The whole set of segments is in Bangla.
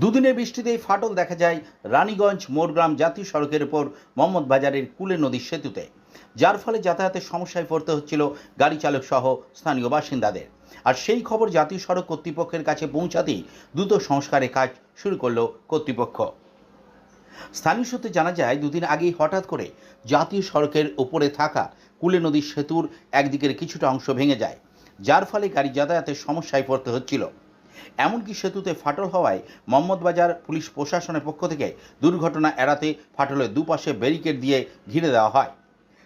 দুদিনের বৃষ্টিতেই ফাটল দেখা যায় রানীগঞ্জ, মোরগ্রাম জাতীয় সড়কের উপর মোহাম্মদ বাজারের কুলে নদীর সেতুতে। যার ফলে যাতায়াতের সমস্যায় পড়তে হচ্ছিল গাড়ি চালক সহ স্থানীয় বাসিন্দাদের। আর সেই খবর জাতীয় সড়ক কর্তৃপক্ষের কাছে পৌঁছাতেই দ্রুত সংস্কারের কাজ শুরু করল কর্তৃপক্ষ। স্থানীয় সূত্রে জানা যায়, দুদিন আগেই হঠাৎ করে জাতীয় সড়কের ওপরে থাকা কুলে নদীর সেতুর একদিকের কিছুটা অংশ ভেঙে যায়, যার ফলে গাড়ি যাতায়াতের সমস্যায় পড়তে হচ্ছিল। এমনকি সেতুতে ফাটল হওয়ায় মোহাম্মদবাজার পুলিশ প্রশাসনের পক্ষ থেকে দুর্ঘটনা এড়াতে ফাটলের দুপাশে ব্যারিকেড দিয়ে ঘিরে দেওয়া হয়।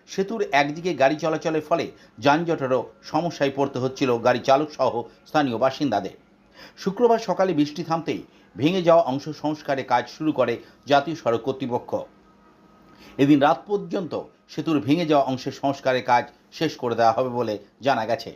সেতুর একদিকে গাড়ি চলাচলের ফলে যানজটেরও সমস্যায় পড়তে হচ্ছিল গাড়ি চালক সহ স্থানীয় বাসিন্দাদের। শুক্রবার সকালে বৃষ্টি থামতেই ভেঙে যাওয়া অংশ সংস্কারে কাজ শুরু করে জাতীয় সড়ক কর্তৃপক্ষ। এদিন রাত পর্যন্ত সেতুর ভেঙে যাওয়া অংশের সংস্কারের কাজ শেষ করে দেওয়া হবে বলে জানা গেছে।